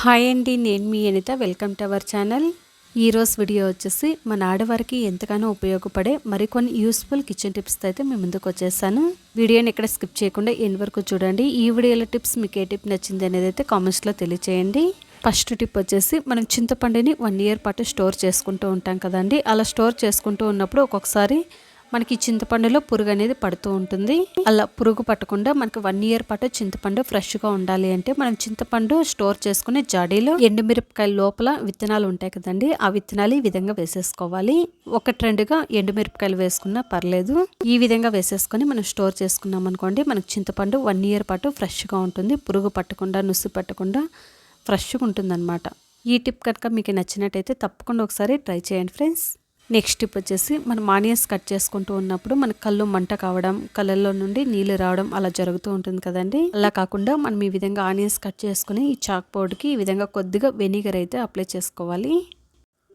Hi అండి నేను మీ Anitha. Welcome to our channel. ఈరోజు వీడియో వచ్చేసి మన ఆడవారికి ఎంతగానో ఉపయోగపడే మరికొన్ని యూస్ఫుల్ కిచెన్ టిప్స్తో అయితే మేము ముందుకు వచ్చేసాను. వీడియోని ఎక్కడ స్కిప్ చేయకుండా ఎన్ని వరకు చూడండి. ఈ వీడియోలో టిప్స్ మీకు ఏ టిప్ నచ్చింది అనేది అయితే కామెంట్స్లో తెలియచేయండి. ఫస్ట్ టిప్ వచ్చేసి మనం చింతపండుని వన్ ఇయర్ పాటు స్టోర్ చేసుకుంటూ ఉంటాం కదండి. అలా స్టోర్ చేసుకుంటూ ఉన్నప్పుడు ఒక్కొక్కసారి మనకి చింతపండులో పురుగు అనేది పడుతూ ఉంటుంది. అలా పురుగు పట్టకుండా మనకి వన్ ఇయర్ పాటు చింతపండు ఫ్రెష్గా ఉండాలి అంటే మనం చింతపండు స్టోర్ చేసుకునే జాడీలో ఎండుమిరపకాయ లోపల విత్తనాలు ఉంటాయి కదండి ఆ విత్తనాలు ఈ విధంగా వేసేసుకోవాలి. ఒక ట్రెండ్గా ఎండుమిరపకాయలు వేసుకున్నా పర్లేదు. ఈ విధంగా వేసేసుకొని మనం స్టోర్ చేసుకున్నాం అనుకోండి మనకు చింతపండు వన్ ఇయర్ పాటు ఫ్రెష్గా ఉంటుంది. పురుగు పట్టకుండా నుసి పట్టకుండా ఫ్రెష్గా ఉంటుందన్నమాట. ఈ టిప్ కనుక మీకు నచ్చినట్టయితే తప్పకుండా ఒకసారి ట్రై చేయండి ఫ్రెండ్స్. నెక్స్ట్ టిప్ వచ్చేసి మనం ఆనియన్స్ కట్ చేసుకుంటూ ఉన్నప్పుడు మన కళ్ళు మంట కావడం కళ్ళల్లో నుండి నీళ్ళు రావడం అలా జరుగుతూ ఉంటుంది కదండి. అలా కాకుండా మనం ఈ విధంగా ఆనియన్స్ కట్ చేసుకుని ఈ చాక్ బోర్డ్కి ఈ విధంగా కొద్దిగా వెనిగర్ అయితే అప్లై చేసుకోవాలి.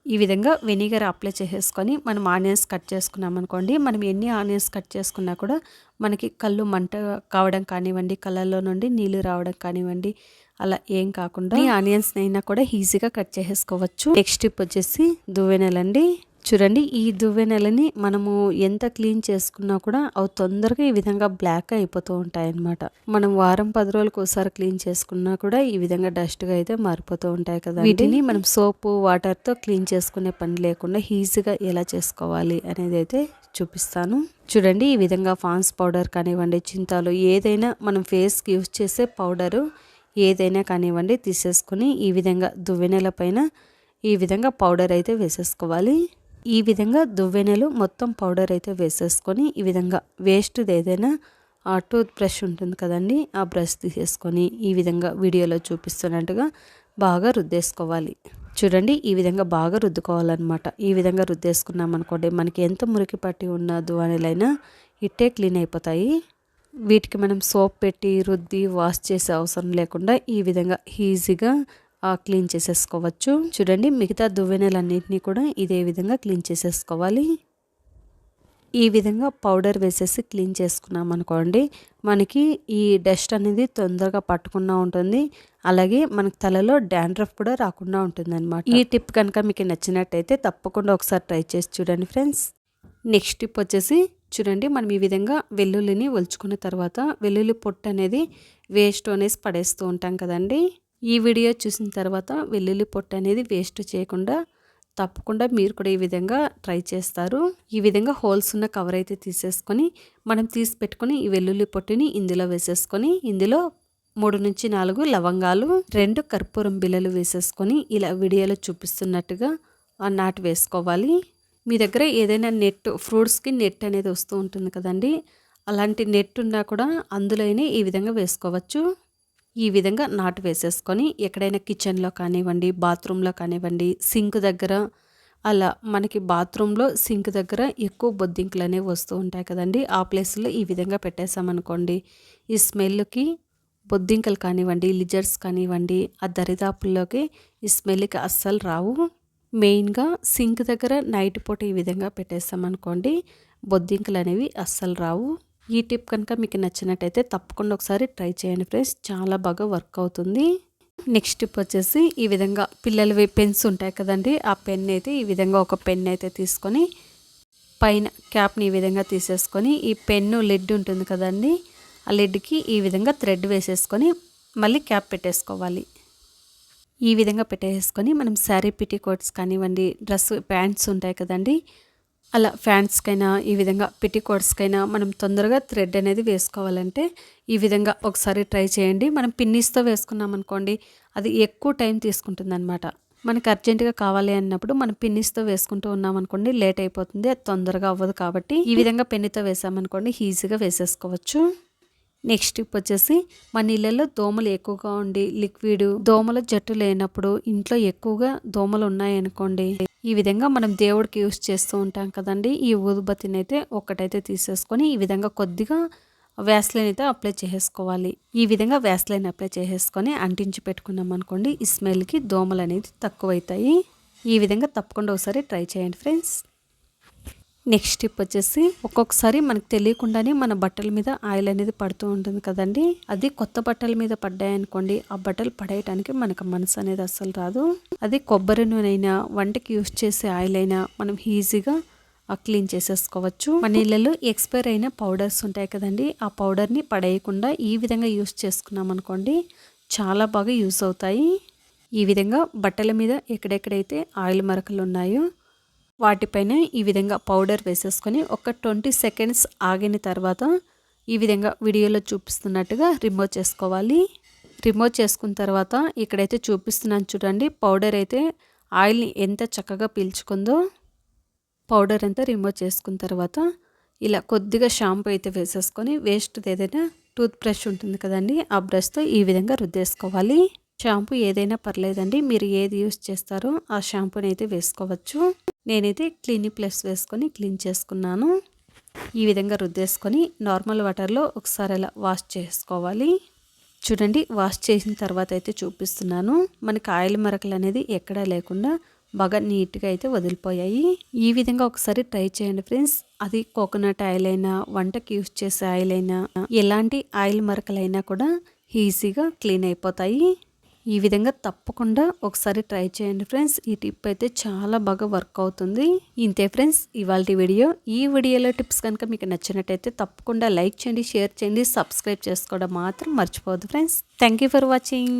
ఈ విధంగా వెనిగర్ అప్లై చేసేసుకొని మనం ఆనియన్స్ కట్ చేసుకున్నాం అనుకోండి మనం ఎన్ని ఆనియన్స్ కట్ చేసుకున్నా కూడా మనకి కళ్ళు మంట కావడం కానివ్వండి కళ్ళల్లో నుండి నీళ్ళు రావడం కానివ్వండి అలా ఏం కాకుండా ఈ ఆనియన్స్ అయినా కూడా ఈజీగా కట్ చేసేసుకోవచ్చు. నెక్స్ట్ టిప్ వచ్చేసి దువ్వెనలండి. చూడండి ఈ దువ్వెనెలని మనము ఎంత క్లీన్ చేసుకున్నా కూడా అవి తొందరగా ఈ విధంగా బ్లాక్ అయిపోతూ ఉంటాయి అన్నమాట మనం వారం పది రోజులకు ఒకసారి క్లీన్ చేసుకున్నా కూడా ఈ విధంగా డస్ట్గా అయితే మారిపోతూ ఉంటాయి కదా వీటిని మనం సోపు వాటర్తో క్లీన్ చేసుకునే పని లేకుండా ఈజీగా ఎలా చేసుకోవాలి అనేది అయితే చూపిస్తాను. చూడండి ఈ విధంగా ఫాన్స్ పౌడర్ కానివ్వండి చింతాలు ఏదైనా మనం ఫేస్కి యూజ్ చేసే పౌడరు ఏదైనా కానివ్వండి తీసేసుకొని ఈ విధంగా దువ్వెనెల పైన ఈ విధంగా పౌడర్ అయితే వేసేసుకోవాలి. ఈ విధంగా దువ్వెనెలు మొత్తం పౌడర్ అయితే వేసేసుకొని ఈ విధంగా వేస్ట్ది ఏదైనా ఆ టూత్ బ్రష్ ఉంటుంది కదండి ఆ బ్రష్ తీసేసుకొని ఈ విధంగా వీడియోలో చూపిస్తున్నట్టుగా బాగా రుద్దేసుకోవాలి. చూడండి ఈ విధంగా బాగా రుద్దుకోవాలన్నమాట. ఈ విధంగా రుద్దేసుకున్నాం అనుకోండి మనకి ఎంత మురికి పట్టి ఉన్న దువానెలైనా ఇట్టే క్లీన్ అయిపోతాయి. వీటికి మనం సోప్ పెట్టి రుద్ది వాష్ చేసే అవసరం లేకుండా ఈ విధంగా ఈజీగా క్లీన్ చేసేసుకోవచ్చు. చూడండి మిగతా దువ్వెనలన్నింటినీ కూడా ఇదే విధంగా క్లీన్ చేసేసుకోవాలి. ఈ విధంగా పౌడర్ వేసేసి క్లీన్ చేసుకున్నాం అనుకోండి మనకి ఈ డస్ట్ అనేది తొందరగా పట్టుకున్నా ఉంటుంది. అలాగే మనకి తలలో డాండ్రఫ్ కూడా రాకుండా ఉంటుంది అనమాట ఈ టిప్ కనుక మీకు నచ్చినట్టయితే తప్పకుండా ఒకసారి ట్రై చేసి చూడండి ఫ్రెండ్స్. నెక్స్ట్ టిప్ వచ్చేసి చూడండి మనం ఈ విధంగా వెల్లుల్లిని ఒలుచుకున్న తర్వాత వెల్లుల్లి పొట్టు అనేది వేస్ట్ అనేసి పడేస్తూ ఉంటాం కదండి. ఈ వీడియో చూసిన తర్వాత వెల్లుల్లి పొట్టు అనేది వేస్ట్ చేయకుండా తప్పకుండా మీరు కూడా ఈ విధంగా ట్రై చేస్తారు. ఈ విధంగా హోల్స్ ఉన్న కవర్ అయితే తీసేసుకొని మనం తీసి పెట్టుకొని ఈ వెల్లుల్లి పొట్టుని ఇందులో వేసేసుకొని ఇందులో మూడు నుంచి నాలుగు లవంగాలు రెండు కర్పూరం బిల్లలు వేసేసుకొని ఇలా వీడియోలో చూపిస్తున్నట్టుగా నాటు వేసుకోవాలి. మీ దగ్గర ఏదైనా నెట్ ఫ్రూట్స్కి నెట్ అనేది వస్తూ ఉంటుంది కదండి. అలాంటి నెట్ ఉన్నా కూడా అందులోనే ఈ విధంగా వేసుకోవచ్చు. ఈ విధంగా నాటు వేసేసుకొని ఎక్కడైనా కిచెన్లో కానివ్వండి బాత్రూంలో కానివ్వండి సింక్ దగ్గర అలా మనకి బాత్రూంలో సింక్ దగ్గర ఎక్కువ బొద్దింకులు అనేవి వస్తూ ఉంటాయి కదండి. ఆ ప్లేస్లో ఈ విధంగా పెట్టేసామనుకోండి ఈ స్మెల్కి బొద్దింకలు కానివ్వండి లిజర్స్ కానివ్వండి ఆ దరిదాపుల్లోకి ఈ స్మెల్కి అస్సలు రావు. మెయిన్గా సింక్ దగ్గర నైట్ పూట ఈ విధంగా పెట్టేస్తామనుకోండి బొద్దింకలు అనేవి అస్సలు రావు. ఈ టిప్ కనుక మీకు నచ్చినట్టయితే తప్పకుండా ఒకసారి ట్రై చేయండి ఫ్రెండ్స్. చాలా బాగా వర్క్ అవుతుంది. నెక్స్ట్ టిప్ వచ్చేసి ఈ విధంగా పిల్లలవి పెన్స్ ఉంటాయి కదండి ఆ పెన్ అయితే ఈ విధంగా ఒక పెన్ అయితే తీసుకొని పైన క్యాప్ని ఈ విధంగా తీసేసుకొని ఈ పెన్ను లెడ్ ఉంటుంది కదండి ఆ లెడ్కి ఈ విధంగా థ్రెడ్ వేసేసుకొని మళ్ళీ క్యాప్ పెట్టేసుకోవాలి. ఈ విధంగా పెట్టేసుకొని మనం శారీ పిటీ కోట్స్ కానివ్వండి డ్రెస్ ప్యాంట్స్ ఉంటాయి కదండి అలా ఫ్యాంట్స్కైనా ఈ విధంగా పెటికోడ్స్కైనా మనం తొందరగా థ్రెడ్ అనేది వేసుకోవాలంటే ఈ విధంగా ఒకసారి ట్రై చేయండి. మనం పిన్నీస్తో వేసుకున్నాం అనుకోండి అది ఎక్కువ టైం తీసుకుంటుంది అనమాట మనకి అర్జెంటుగా కావాలి అన్నప్పుడు మనం పిన్నిస్తో వేసుకుంటూ ఉన్నాం అనుకోండి లేట్ అయిపోతుంది అది తొందరగా అవ్వదు కాబట్టి ఈ విధంగా పెన్నితో వేసామనుకోండి ఈజీగా వేసేసుకోవచ్చు. నెక్స్ట్ టిప్ వచ్చేసి మన ఇళ్ళల్లో దోమలు ఎక్కువగా ఉండి లిక్విడ్ దోమల జట్టు లేనప్పుడు ఇంట్లో ఎక్కువగా దోమలు ఉన్నాయనుకోండి ఈ విధంగా మనం దేవుడికి యూస్ చేస్తూ ఉంటాం కదండి. ఈ ఊదుబత్తిని అయితే ఒక్కటైతే తీసేసుకొని ఈ విధంగా కొద్దిగా వ్యాస్లైన్ అయితే అప్లై చేసుకోవాలి. ఈ విధంగా వ్యాస్లైన్ అప్లై చేసేసుకొని అంటించి పెట్టుకున్నాం అనుకోండి ఈ స్మెల్కి దోమలు అనేది తక్కువైతాయి. ఈ విధంగా తప్పకుండా ఒకసారి ట్రై చేయండి ఫ్రెండ్స్ నెక్స్ట్ టిప్ వచ్చేసి ఒక్కొక్కసారి మనకు తెలియకుండానే మన బట్టల మీద ఆయిల్ అనేది పడుతూ ఉంటుంది కదండి. అది కొత్త బట్టల మీద పడ్డాయనుకోండి ఆ బట్టలు పడేయటానికి మనకు మనసు అనేది అస్సలు రాదు. అది కొబ్బరి నూనె అయినా వంటకి యూజ్ చేసే ఆయిల్ అయినా మనం ఈజీగా క్లీన్ చేసేసుకోవచ్చు. మన ఇళ్ళలో ఎక్స్పైర్ అయిన పౌడర్స్ ఉంటాయి కదండి ఆ పౌడర్ని పడేయకుండా ఈ విధంగా యూస్ చేసుకున్నాం అనుకోండి చాలా బాగా యూస్ అవుతాయి. ఈ విధంగా బట్టల మీద ఎక్కడెక్కడైతే ఆయిల్ మరకలు ఉన్నాయో వాటిపైన ఈ విధంగా పౌడర్ వేసేసుకొని ఒక ట్వంటీ సెకండ్స్ ఆగిన తర్వాత ఈ విధంగా వీడియోలో చూపిస్తున్నట్టుగా రిమూవ్ చేసుకోవాలి. రిమూవ్ చేసుకున్న తర్వాత ఇక్కడైతే చూపిస్తున్నాను చూడండి పౌడర్ అయితే ఆయిల్ని ఎంత చక్కగా పీల్చుకుందో పౌడర్ అంతా రిమూవ్ చేసుకున్న తర్వాత ఇలా కొద్దిగా షాంపూ అయితే వేసేసుకొని వేస్ట్ ఏదైనా టూత్ బ్రష్ ఉంటుంది కదండి ఆ బ్రష్తో ఈ విధంగా రుద్దేసుకోవాలి. షాంపూ ఏదైనా పర్లేదండి. మీరు ఏది యూస్ చేస్తారో ఆ షాంపూని అయితే వేసుకోవచ్చు. నేనైతే క్లీని ప్లస్ వేసుకొని క్లీన్ చేసుకున్నాను. ఈ విధంగా రుద్దేసుకొని నార్మల్ వాటర్లో ఒకసారి అలా వాష్ చేసుకోవాలి. చూడండి వాష్ చేసిన తర్వాత అయితే చూపిస్తున్నాను. మనకి ఆయిల్ మరకలు అనేది ఎక్కడా లేకుండా బాగా నీట్గా అయితే వదిలిపోయాయి. ఈ విధంగా ఒకసారి ట్రై చేయండి ఫ్రెండ్స్. అది కోకోనట్ ఆయిల్ అయినా వంటకి యూస్ చేసే ఆయిల్ అయినా ఎలాంటి ఆయిల్ మరకలైనా కూడా ఈజీగా క్లీన్ అయిపోతాయి. ఈ విధంగా తప్పకుండా ఒకసారి ట్రై చేయండి ఫ్రెండ్స్. ఈ టిప్ అయితే చాలా బాగా వర్క్ అవుతుంది. ఇంతే ఫ్రెండ్స్ ఇవాళ వీడియో. ఈ వీడియోలో టిప్స్ కనుక మీకు నచ్చినట్టయితే తప్పకుండా లైక్ చేయండి షేర్ చేయండి సబ్స్క్రైబ్ చేసుకోవడం మాత్రం మర్చిపోవద్దు ఫ్రెండ్స్. Thank for watching.